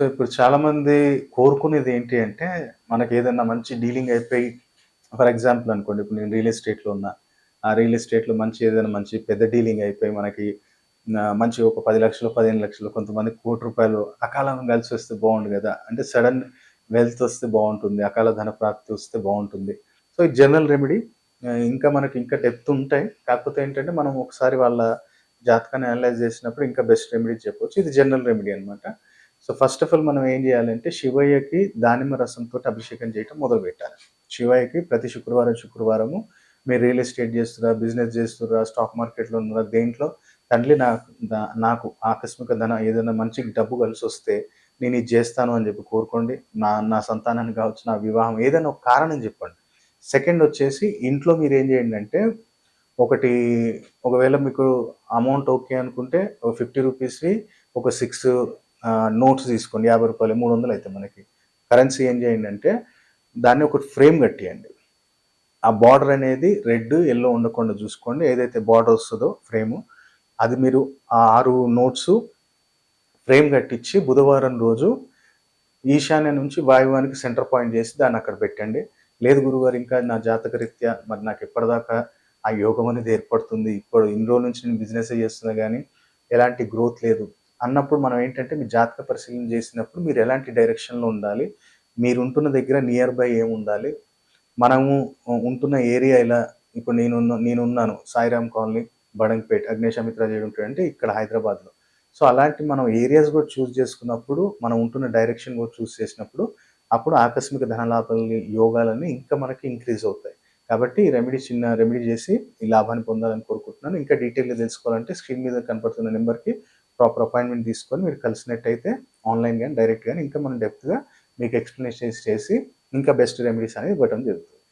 So ఇప్పుడు చాలామంది కోరుకునేది ఏంటి అంటే మనకి ఏదైనా మంచి డీలింగ్ అయిపోయి ఫర్ ఎగ్జాంపుల్ అనుకోండి ఇప్పుడు నేను రియల్ ఎస్టేట్లో ఉన్నా ఆ రియల్ ఎస్టేట్లో మంచి ఏదైనా మంచి పెద్ద డీలింగ్ అయిపోయి మనకి మంచి ఒక పది లక్షలు పదిహేను లక్షలు కొంతమంది కోటి రూపాయలు అకాలంగా కలిసి వస్తే బాగుండు కదా. అంటే సడన్ వెల్త్ వస్తే బాగుంటుంది అకాల ధన ప్రాప్తి వస్తే బాగుంటుంది. సో ఈ జనరల్ రెమెడీ. ఇంకా మనకి ఇంకా డెప్త్ ఉంటాయి. కాకపోతే ఏంటంటే మనం ఒకసారి వాళ్ళ జాతకాన్ని అనలైజ్ చేసినప్పుడు ఇంకా బెస్ట్ రెమెడీ చెప్పవచ్చు ఇది జనరల్ రెమెడీ అన్నమాట. సో ఫస్ట్ ఆఫ్ ఆల్ మనం ఏం చేయాలంటే శివయ్యకి దానిమ్మ రసంతో అభిషేకం చేయటం మొదలు పెట్టాలి శివయ్యకి ప్రతి శుక్రవారం శుక్రవారము మీరు రియల్ ఎస్టేట్ చేస్తురా బిజినెస్ చేస్తురా స్టాక్ మార్కెట్లో ఉన్నారా దేంట్లో? తండ్రి నాకు నాకు ఆకస్మిక ధన ఏదైనా మంచి డబ్బు కలిసి వస్తే నేను ఇది చేస్తాను అని చెప్పి కోరుకోండి. నా నా సంతానాన్ని కావచ్చు నా వివాహం ఏదైనా ఒక కారణం చెప్పండి. సెకండ్ వచ్చేసి ఇంట్లో మీరు ఏం చేయండి అంటే ఒకటి ఒకవేళ మీకు అమౌంట్ ఓకే అనుకుంటే ఒక ఫిఫ్టీ రూపీస్వి ఒక సిక్స్ నోట్స్ తీసుకోండి. యాభై రూపాయలు మూడు వందలు అయితే మనకి. కరెన్సీ ఏం చేయండి అంటే దాన్ని ఒక ఫ్రేమ్ కట్టేయండి. ఆ బార్డర్ అనేది రెడ్ ఎల్లో ఉండకుండా చూసుకోండి. ఏదైతే బార్డర్ వస్తుందో ఫ్రేము అది మీరు ఆ ఆరు నోట్స్ ఫ్రేమ్ కట్టించి బుధవారం రోజు ఈశాన్య నుంచి వాయువానికి సెంటర్ పాయింట్ చేసి దాన్ని అక్కడ పెట్టండి. లేదు గురుగారు ఇంకా నా జాతక రీత్యా మరి నాకు ఎప్పటిదాకా ఆ యోగం అనేది ఏర్పడుతుంది. ఇప్పుడు ఇన్ని రోజుల నుంచి నేను బిజినెస్ చేస్తున్నా కానీ ఎలాంటి గ్రోత్ లేదు. అన్నప్పుడు మనం ఏంటంటే మీ జాతక పరిశీలన చేసినప్పుడు మీరు ఎలాంటి డైరెక్షన్లో ఉండాలి? మీరు ఉంటున్న దగ్గర నియర్ బై ఏమి ఉండాలి? మనము ఉంటున్న ఏరియా ఇలా ఇప్పుడు నేను నేనున్నాను సాయిరామ్ కాలనీ బడంగ్పేట్ అగ్నేశమిత్ర చేయడం ఉంటాడంటే ఇక్కడ హైదరాబాద్లో. సో అలాంటి మనం ఏరియాస్ కూడా చూస్ చేసుకున్నప్పుడు మనం ఉంటున్న డైరెక్షన్ కూడా చూస్ చేసినప్పుడు అప్పుడు ఆకస్మిక ధనలాభాలని యోగాలన్నీ ఇంకా మనకి ఇంక్రీజ్ అవుతాయి. కాబట్టి ఈ రెమెడీ చిన్న రెమెడీ చేసి ఈ లాభాన్ని పొందాలని కోరుకుంటున్నాను. ఇంకా డీటెయిల్గా తెలుసుకోవాలంటే స్క్రీన్ మీద కనపడుతున్న నెంబర్కి ప్రాపర్ అపాయింట్మెంట్ తీసుకొని మీరు కలిసినట్టయితే ఆన్లైన్ కానీ డైరెక్ట్ కానీ ఇంకా మనం డెప్త్గా మీకు ఎక్స్ప్లెనేషన్ చేసి ఇంకా బెస్ట్ రెమెడీస్ అనేది ఇవ్వడం జరుగుతుంది.